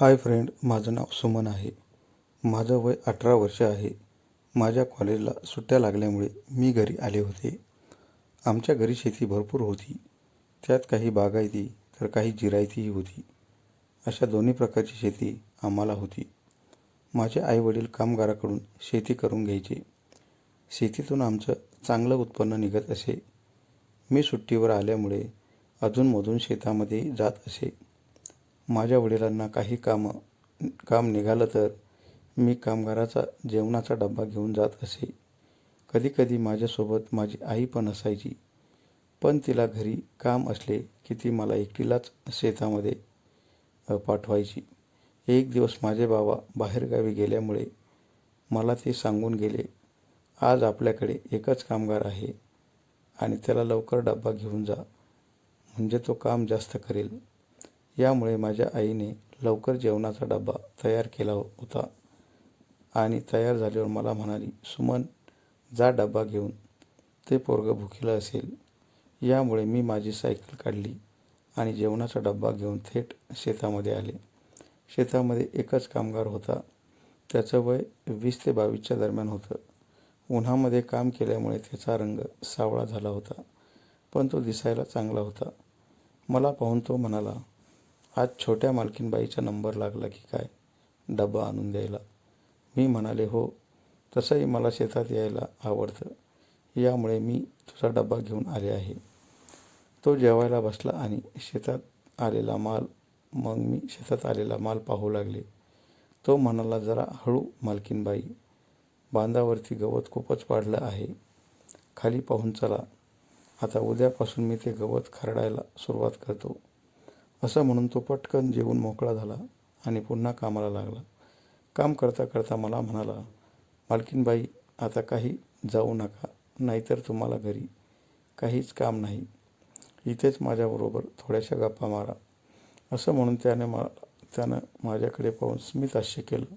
Hi friend माझं नाव सुमन आहे. माझं वय अठरा वर्ष आहे. माझ्या कॉलेजला सुट्ट्या लागल्यामुळे मी घरी आले होते. आमच्या घरी शेती भरपूर होती. त्यात काही बागायती तर काही जिरायतीही होती. अशा दोन्ही प्रकारची शेती आम्हाला होती. माझे आईवडील कामगाराकडून शेती करून घ्यायचे. शेतीतून आमचं चांगलं उत्पन्न निघत असे. मी सुट्टीवर आल्यामुळे अधूनमधून शेतामध्ये जात असे. माझ्या वडिलांना काही कामं काम निघालं तर मी कामगाराचा जेवणाचा डबा घेऊन जात असे. कधीकधी माझ्यासोबत माझी आई पण असायची. पण तिला घरी काम असले की ती मला एकटीलाच शेतामध्ये पाठवायची. एक दिवस माझे बाबा बाहेरगावी गेल्यामुळे मला ते सांगून गेले आज आपल्याकडे एकच कामगार आहे आणि त्याला लवकर डबा घेऊन जा. म्हणजे तो काम जास्त करेल. यामुळे माझ्या आईने लवकर जेवणाचा डबा तयार केला होता आणि तयार झाल्यावर मला म्हणाली सुमन जा डबा घेऊन. ते पोरगं भुकेलं असेल. यामुळे मी माझी सायकल काढली आणि जेवणाचा डबा घेऊन थेट शेतामध्ये आले. शेतामध्ये एकच कामगार होता. त्याचं वय वीस ते बावीसच्या दरम्यान होतं. उन्हामध्ये काम केल्यामुळे त्याचा रंग सावळा झाला होता पण तो दिसायला चांगला होता. मला पाहून तो म्हणाला आज छोट्या मालकीनबाईचा नंबर लागला की काय? डबा आणून द्यायला. मी म्हणाले हो तसंही मला शेतात यायला आवडतं. यामुळे मी तुझा डबा घेऊन आले आहे. तो जेवायला बसला आणि शेतात आलेला माल मग मी शेतात आलेला माल पाहू लागले. तो म्हणाला जरा हळू मालकीनबाई. बांधावरती गवत खूपच वाढलं आहे. खाली पाहून चला. आता उद्यापासून मी ते गवत खरडायला सुरुवात करतो. असं म्हणून तो पटकन जेवून मोकळा झाला आणि पुन्हा कामाला लागला. काम करता करता मला म्हणाला मालकीनबाई आता काही जाऊ नका नाहीतर तुम्हाला घरी काहीच काम नाही. इथेच माझ्याबरोबर थोड्याशा गप्पा मारा. असं म्हणून त्याने मला त्यानं माझ्याकडे पाहून स्मित आश्य केलं.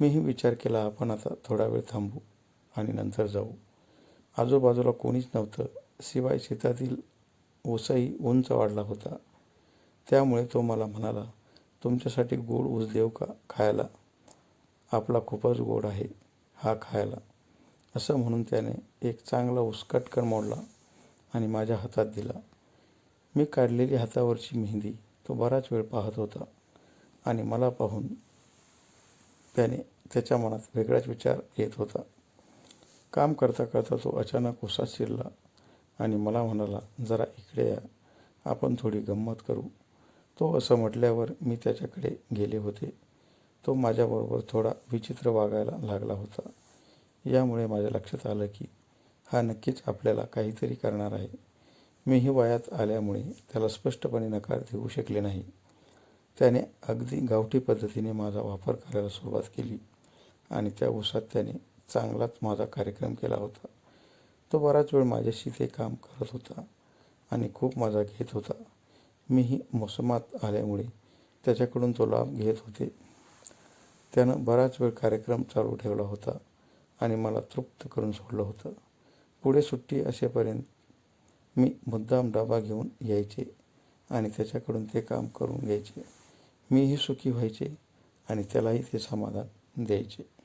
मीही विचार केला आपण आता थोडा वेळ थांबू आणि नंतर जाऊ. आजूबाजूला कोणीच नव्हतं शिवाय शेतातील ओसाही उंच वाढला होता. त्यामुळे तो मला म्हणाला तुमच्यासाठी गोड ऊस देव का खायला? आपला खूपच गोड आहे हा खायला. असं म्हणून त्याने एक चांगला ऊस कटकन मोडला आणि माझ्या हातात दिला. मी काढलेली हातावरची मेहंदी तो बराच वेळ पाहत होता आणि मला पाहून त्याने त्याच्या मनात वेगळाच विचार येत होता. काम करता करता तो अचानक उसात शिरला आणि मला म्हणाला जरा इकडे या आपण थोडी गंमत करू. तो असं म्हटल्यावर मी त्याच्याकडे गेले होते. तो माझ्याबरोबर थोडा विचित्र वागायला लागला होता. यामुळे माझ्या लक्षात आलं की हा नक्कीच आपल्याला काहीतरी करणार आहे. मीही वयात आल्यामुळे त्याला स्पष्टपणे नकार देऊ शकले नाही. त्याने अगदी गावठी पद्धतीने माझा वापर करायला सुरुवात केली आणि त्या उसात त्याने चांगलाच माझा कार्यक्रम केला होता. तो बराच वेळ माझ्याशी ते काम करत होता आणि खूप मजा घेत होता. मीही मोसमात आल्यामुळे त्याच्याकडून तो लाभ घेत होते. त्यानं बराच वेळ कार्यक्रम चालू ठेवला होता आणि मला तृप्त करून सोडलं होतं. पुढे सुट्टी असेपर्यंत मी मुद्दाम डबा घेऊन यायचे आणि त्याच्याकडून ते काम करून घ्यायचे. मीही सुखी व्हायचे आणि त्यालाही ते समाधान द्यायचे.